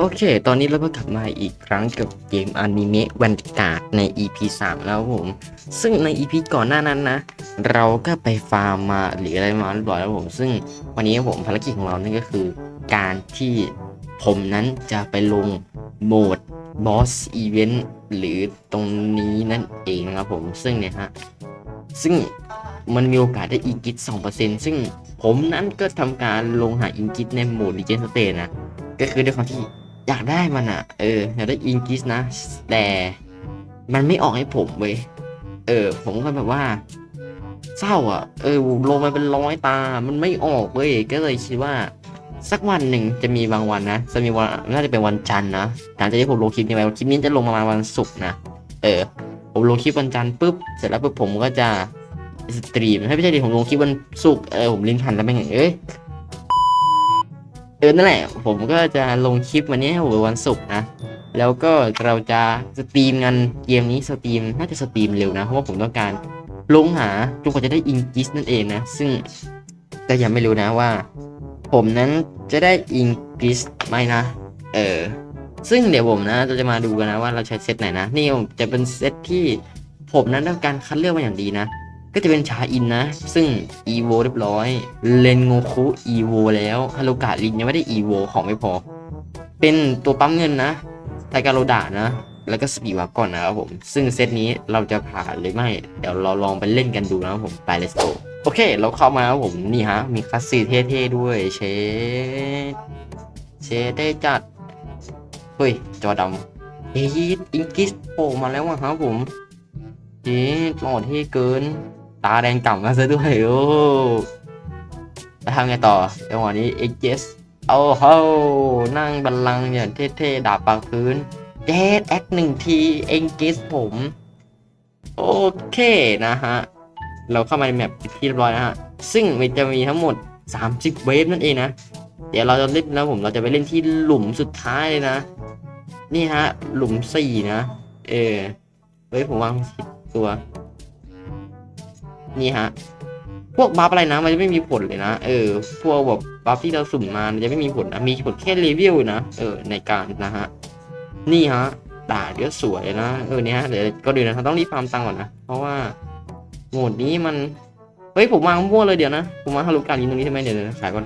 โอเค ตอนนี้เราก็กลับมาอีกครั้งกับเกมอนิเมะวันกาดใน EP 3 แล้วผม ซึ่งใน EP ก่อนหน้านั้นนะ เราก็ไปฟาร์มมาหรืออะไรมาเรียบร้อยแล้วผม ซึ่งวันนี้ผมภารกิจของเรานั่นก็คือ การที่ผมนั้นจะไปลงโหมด Boss Event หรือตรงนี้นั่นเองนะครับผม ซึ่งเนี่ยฮะ ซึ่งมันมีโอกาสได้อีกิท2%ซึ่งผมนั้นก็ทำการลงหาอิงกิทในโหมด Legend State นะ ก็คือด้วยความที่ อยากได้มันอะเอออยากได้อิงกิสนะ แต่มันไม่ออกให้ผมเว้ยเออ ผมก็แบบว่า เศร้าอะ เออลงมาเป็นร้อยตา มันไม่ออกเว้ยก็เลยคิดว่า สักวันหนึ่งจะมีบางวันนะจะมีวันน่าจะเป็นวันจันทร์นะหลังจากที่ผมลงคลิปนี้ไปคลิปนี้จะลงประมาณวันศุกร์นะเออ ผมลงคลิปวันจันทร์ปุ๊บเสร็จแล้วปุ๊บผมก็จะสตรีมให้ไม่ใช่ดิผมลงคลิปวันศุกร์เออผมลิ้นพันแล้วแม่งเอ้ย เออนั่นแหละ ผมก็จะลงคลิปวันนี้ให้วันศุกร์นะ แล้วก็เราจะสตรีมกันเกมนี้สตรีมน่าจะสตรีมเร็วนะ เพราะว่าผมต้องการลงหาจนกว่าจะได้อิงกิสนั่นเองนะ ซึ่งก็ยังไม่รู้นะว่า ผมนั้นจะได้อิงกิสไหมนะ เออ ซึ่งเดี๋ยวผมนะเราจะมาดูกันนะว่าเราใช้เซตไหนนะ นี่จะเป็นเซตที่ผมนั้นได้การคัดเลือกมาอย่างดีนะ ก็จะเป็นชาอินนะ ซึ่ง EVO เรียบร้อย เลนโงคุ EVO แล้วฮารุกะลินยังไม่ได้ EVO ของไม่พอ เป็นตัวปั๊มเงินนะไทการโรดานะ แล้วก็สปีวาก่อนนะครับผม ซึ่งเซตนี้เราจะผ่านหรือไม่ เดี๋ยวเราลองไปเล่นกันดูนะครับผม ไป let's go โอเค เราเข้ามาครับผม นี่ฮะ มีคลาสซีเท่ๆด้วย เชดเชดได้จัด เฮ้ย จอดำเฮ้ยอิงกิสโผล่มาแล้วอะครับผมเฮ้ยหล่อเท่เกิน ตาแดงก่ำมาซะด้วยโอ้แล้วทำไงต่อจังหวะนี้เอ็กเจสเอาเฮ้นั่งบัลลังก์อย่างเท่ๆดาบปากพื้นเดดแอคหนึ่งทีเอ็งเกสผมโอเคนะฮะ เราเข้ามาในแมปที่เรียบร้อยนะฮะ ซึ่งมันจะมีทั้งหมด 30 เวฟนั่นเองนะ เดี๋ยวเราจะเล่นแล้วผมเราจะไปเล่นที่หลุมสุดท้ายเลยนะ นี่ฮะ หลุมสี่นะ เออเฮ้ยผมวางผิดตัว นี่ฮะ พวกบัฟอะไรนะ มันจะไม่มีผลเลยนะ เออ พวกแบบบัฟที่เราสุ่มมา มันจะไม่มีผลนะ มีผลแค่เลเวลนะ เออ ในการนะฮะ นี่ฮะด่าเดี๋ยวสวยนะ เออเนี่ยฮะ เดี๋ยวก็ดูนะต้องรีบฟาร์มตังก่อนนะ เพราะว่าโหมดนี้มัน เฮ้ย ผมวางมั่วเลยเดี๋ยวนะ ผมวางฮารุการินตรงนี้ใช่ไหมเดี๋ยวขายก่อน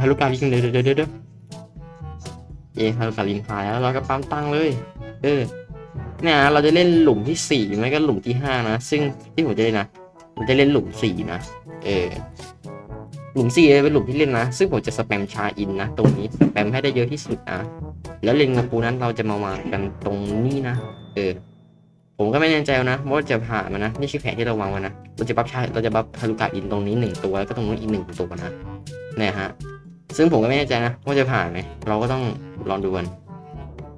ฮารุการินเดี๋ยวเดี๋ยวเดี๋ยวเดี๋ยวเอฮารุการินขายแล้วเราก็ปั๊มตังเลย เออเนี่ยเราจะเล่นหลุมที่สี่ไม่ก็หลุมที่ห้านะ ซึ่งที่ผมจะเล่นนะ ผมจะเล่นหลุมสี่นะ เออ หลุมสี่เป็นหลุมที่เล่นนะ ซึ่งผมจะสแปมชาอินนะ ตรงนี้สแปมให้ได้เยอะที่สุดนะ แล้วเลนกับปูนั้นเราจะมาวางกันตรงนี้นะ เออ ผมก็ไม่แน่ใจนะว่าจะผ่านมันนะ นี่คือแผนที่เราวางไว้นะ เราจะบัฟชาเราจะบัฟฮารุกะอินตรงนี้หนึ่งตัวแล้วก็ตรงนู้นอีกหนึ่งตัวนะ เนี่ยฮะ ซึ่งผมก็ไม่แน่ใจนะว่าจะผ่านไหม เราก็ต้องลองดูกัน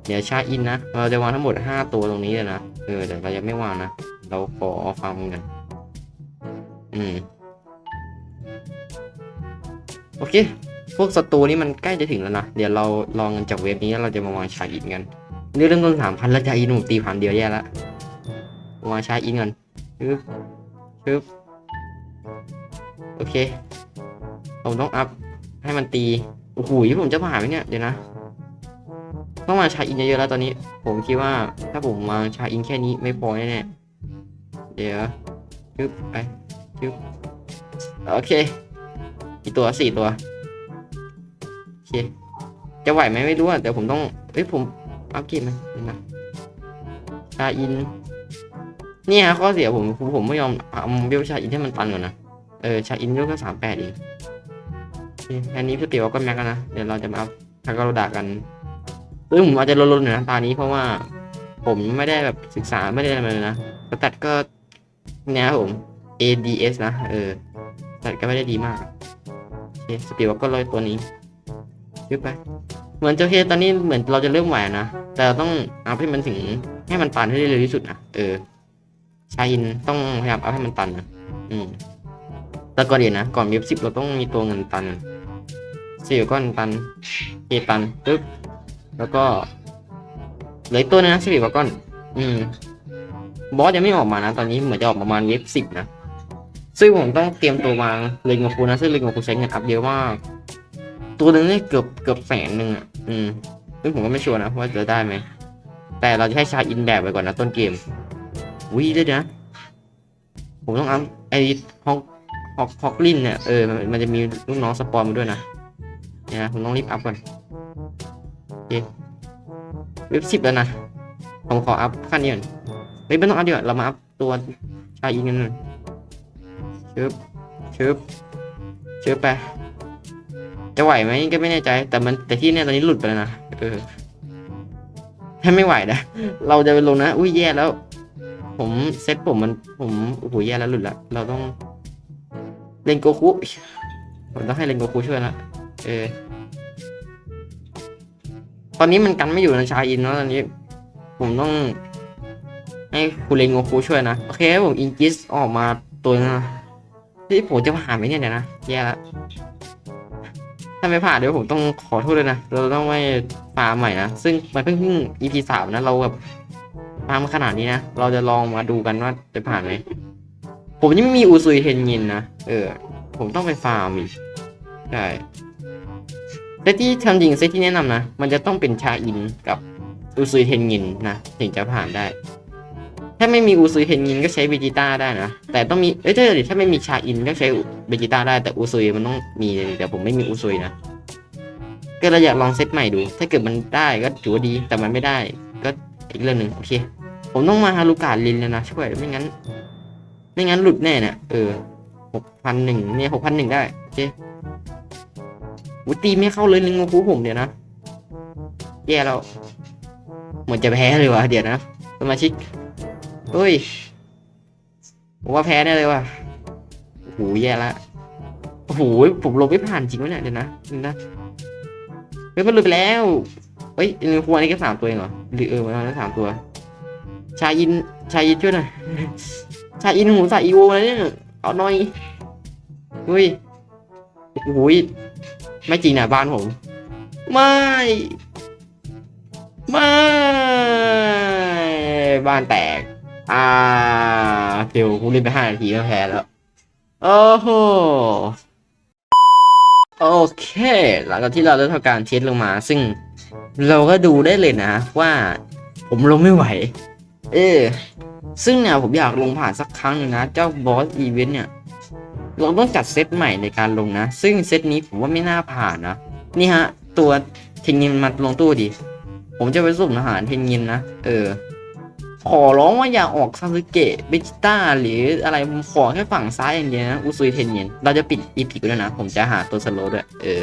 เดี๋ยวชาอินนะ เราจะวางทั้งหมดห้าตัวตรงนี้เลยนะ เออแต่เรายังไม่วางนะ เราขอฟังกัน อืม โอเค พวกศัตรูนี่มันใกล้จะถึงแล้วนะ เดี๋ยวเราลองกันจากเว็บนี้เราจะมาวางชาอินกันเรื่องเริ่มต้นสามพันแล้วชาอินผมตีพันเดียวแย่ละวางชาอินก่อนชึบชึบโอเค ผมต้องอัพให้มันตี โอ้โหผมจะผ่านไหมเนี่ย เดี๋ยวนะต้องวางชาอินเยอะๆแล้วตอนนี้ ผมคิดว่าถ้าผมวางชาอินแค่นี้ไม่พอแน่ๆเดี๋ยวชึบไป ชึบโอเคกี่ตัวสี่ตัวโอเคจะไหวไหมไม่รู้อะแต่ผมต้องเอ้ยผมอัพเกรดไหมเดี๋ยวนะชาอิน นี่ยข้อเสียผมผมผมไม่ยอมเอาเบลชาอินให้มันตันก่อนนะเออชาอินเบลก็สามแปดเองโอเคอันนี้สเตียวก็แม็กแล้วนะเดี๋ยวเราจะมาอัพทากาโรดากันเออผมอาจจะลดๆหน่อยนะตานี้เพราะว่าผมไม่ได้แบบศึกษาไม่ได้อะไรเลยนะสแตทก็เนี่ยผม ADS นะ เออแตทก็ไม่ได้ดีมากโอเคสปีดก็ลอยตัวนี้ยึดไป เหมือนเจ้าเคตอนนี้เหมือนเราจะเริ่มไหวนะ แต่เราต้องเอัพให้มันถึงให้มันตันให้ได้เร็วที่สุดนะเออ ชาอินต้องพยายามเอัพให้มันตันนะ อืม แต่ก่อนเดี๋ยนะ ก่อนเว็บสิบเราต้องมีตัวเงินตันสี่ก้อนตันเคตันปึ๊บ แล้วก็เหลือตัวนึงนะสิบกว่าก้อน อืม บอสยังไม่ออกมานะ ตอนนี้เหมือนจะออกประมาณเว็บสิบนะ ซึ่งผมต้องเตรียมตัววางเลงกับคูนะ ซึ่งเลงกับคูใช้เงินอัพเยอะมาก ตัวหนึ่งนี่เกือบเกือบแสนหนึ่งอะ อืม ซึ่งผมก็ไม่ชัวร์นะว่าจะได้ไหม แต่เราจะให้ชาอินแบบไปก่อนนะต้นเกมวิเดี๋ยนะ ผมต้องเอาไอ้ฮอกฮอกฮอกลินเนี่ย เออ มันจะมีลูกน้องสปอนมาด้วยนะ เนี่ยผมต้องรีบอัพก่อนโอเคเว็บสิบแล้วนะ ผมขออัพขั้นนี้ก่อนเฮ้ยไม่ต้องอัพดีกว่าเรามาอัพตัวชาอินกันหน่อย ชึบชึบชึบไป จะไหวไหมก็ไม่แน่ใจ แต่มันแต่ที่เนี่ยตอนนี้หลุดไปแล้วนะเออถ้าไม่ไหวนะ เราจะไปลงนะ อุ้ยแย่แล้ว ผมเซ็ตผมมันผมโอ้โหแย่แล้วหลุดละ เราต้องเล่นโกคุผมต้องให้เล่นโกคุช่วยละเออ ตอนนี้มันกันไม่อยู่นะชาอินเนาะตอนนี้ ผมต้องให้คุณเล่นโกคุช่วยนะ โอเคผมอินกิสออกมาตัวนึงนะ ที่ผมจะผ่านไหมเนี่ยเดี๋ยวนะแย่ละถ้าไม่ผ่านเดี๋ยวผมต้องขอโทษเลยนะ เราต้องไม่ฟาร์มใหม่นะ ซึ่งมันเพิ่งเพิ่ง EP สามนะ เราแบบฟาร์มขนาดนี้นะ เราจะลองมาดูกันว่าจะผ่านไหม ผมยังไม่มีอูซุยเทนยินนะ เออ ผมต้องไปฟาร์มอีก ใช่เซตที่ทำจริงเซตที่แนะนำนะ มันจะต้องเป็นชาอินกับอูซุยเทนยินนะ ถึงจะผ่านได้ ถ้าไม่มีอูซุยเทนยินก็ใช้เบจิต้าได้นะ แต่ต้องมี เอ้ยถ้าถ้าไม่มีชาอินก็ใช้เบจิต้าได้ แต่อูซุยมันต้องมีเลยแต่ผมไม่มีอูซุยนะ ก็เราอยากลองเซตใหม่ดู ถ้าเกิดมันได้ก็ถือว่าดี แต่มันไม่ได้ ก็อีกเรื่องหนึ่งโอเค ผมต้องมาฮารุกาลินแล้วนะช่วย ไม่งั้น ไม่งั้นหลุดแน่เนี่ยเออหกพันหนึ่งเนี่ยหกพันหนึ่งได้โอเควุตีไม่เข้าเลยลิงงูคูผมเดี๋ยวนะ แย่แล้ว เหมือนจะแพ้เลยวะเดี๋ยวนะ สมาชิก เฮ้ยผมว่าแพ้แน่เลยว่ะโอ้โหแย่ละโอ้โหผมลงไม่ผ่านจริงวะเนี่ยเดี๋ยวนะเดี๋ยวนะเฮ้ยมันหลุดไปแล้วเฮ้ยลิงคูอันนี้ก็สามตัวเองเหรอหรือเออมันเอาได้สามตัว ชายินชายินช่วยหน่อยชาอินหูสายอีโวอะเนี่ยเอาหน่อยอุ้ยโอ้ยไม่จริงนะบ้านผม ไม่ไม่บ้านแตก อ่าเดี๋ยวกูเล่นไปห้านาทีก็แพ้แล้ว โอ้โห โอเค หลังจากที่เราได้ทำการเทสลงมา ซึ่งเราก็ดูได้เลยนะว่าผมลงไม่ไหว เออ ซึ่งเนี่ยผมอยากลงผ่านสักครั้งหนึ่งนะ เจ้าบอสอีเวนต์เนี่ย เราต้องจัดเซตใหม่ในการลงนะ ซึ่งเซตนี้ผมว่าไม่น่าผ่านนะ นี่ฮะ ตัวเทนนินมาลงตู้ดิ ผมจะไปสุ่มอาหารเทนนินนะ เออ ขอร้องว่าอย่าออกซาสึเกะเบจิต้าหรืออะไรผมขอแค่ฝั่งซ้ายอย่างเดียวนะอุซุยเทนนินเราจะปิดอีพิกด้วยนะ ผมจะหาตัวสโลด้วย เออ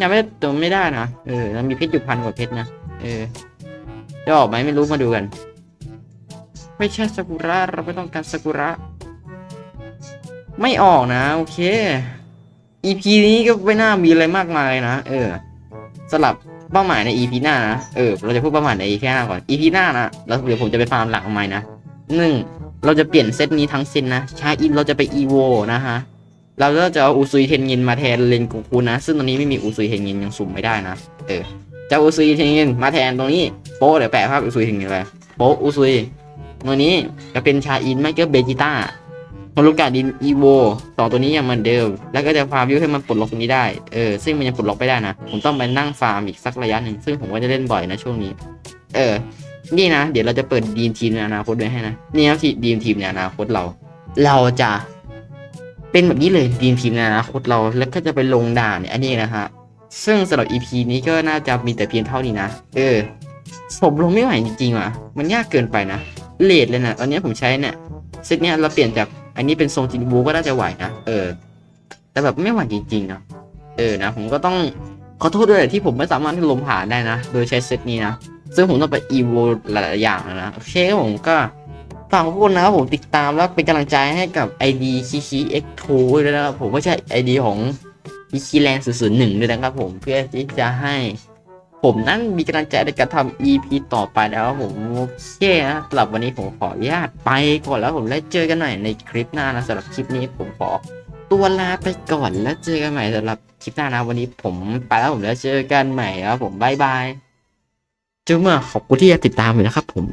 ยังไม่ตัวไม่ได้นะ เออแล้วมีเพชรอยู่พันกว่าเพชรนะ เออ จะออกไหมไม่รู้มาดูกัน ไม่ใช่ซากุระเราไม่ต้องการซากุระ ไม่ออกนะ โอเค EP นี้ก็ไม่น่ามีอะไรมากมายนะ เออ สลับ เป้าหมายใน EP หน้านะ เออ เราจะพูดเป้าหมายใน EP หน้าก่อน EP หน้านะแล้วเดี๋ยวผมจะไปฟาร์มหลังใหม่นะหนึ่งเราจะเปลี่ยนเซตนี้ทั้งเซตนะชาอินเราจะไปอีโวนะฮะ เราก็จะเอาอุซุยเทนยินมาแทนเลนโกคูนะ ซึ่งตอนนี้ไม่มีอุซุยเทนยินยังสุ่มไม่ได้นะ เออจะอุซุยเทนยินมาแทนตรงนี้โป๊ะเดี๋ยวแปะภาพอุซุยเทนยินไปโป๊ะอุซุยตัวนี้จะเป็นชาอินไม่ก็เบจิต้า ฮารุกาดินอีโวสองตัวนี้ยังเหมือนเดิม แล้วก็จะฟาร์มวิวให้มันปลดล็อกตรงนี้ได้ เออ ซึ่งมันยังปลดล็อกไม่ได้นะ ผมต้องไปนั่งฟาร์มอีกสักระยะหนึ่ง ซึ่งผมก็จะเล่นบ่อยนะช่วงนี้ เออ นี่นะ เดี๋ยวเราจะเปิดดีมทีมในอนาคตด้วยให้นะ นี่ครับทีดีมทีมในอนาคตเรา เราจะเป็นแบบนี้เลยดีมทีมในอนาคตเรา แล้วก็จะไปลงด่านเนี่ยอันนี้นะฮะ ซึ่งสำหรับ EP นี้ก็น่าจะมีแต่เพียงเท่านี้นะ เออ ผมลงไม่ไหวจริงๆว่ะ มันยากเกินไปนะเลดเลยนะ ตอนนี้ผมใช้เนี่ยเซตเนี้ยเราเปลี่ยนจาก อันนี้เป็นทรงจินบูก็น่าจะไหวนะเออ แต่แบบไม่ไหวจริงๆนะเออนะ ผมก็ต้องขอโทษด้วยที่ผมไม่สามารถที่ลมผ่านได้นะ โดยใช้เซตนี้นะ ซึ่งผมต้องไปอีโวหลายๆอย่างนะโอเคผมก็ฝากทุกคนนะครับผมติดตามแล้วเป็นกำลังใจให้กับ ID คิคิ X2 ด้วยนะครับผมไม่ใช่ ID ของคิคิแลนด์001ด้วยนะครับผมเพื่อที่จะให้ ผมนั้นมีกำลังใจในการทำ EP ต่อไปแล้วผมโอเคนะสำหรับวันนี้ผมขออนุญาตไปก่อนแล้วผมแล้วเจอกันใหม่ในคลิปหน้านะสำหรับคลิปนี้ผมขอตัวลาไปก่อนแล้วเจอกันใหม่สำหรับคลิปหน้านะวันนี้ผมไปแล้วผมแล้วเจอกันใหม่ครับผมบายบายจุ๊บมาขอบคุณที่ติดตามอยู่นะครับผม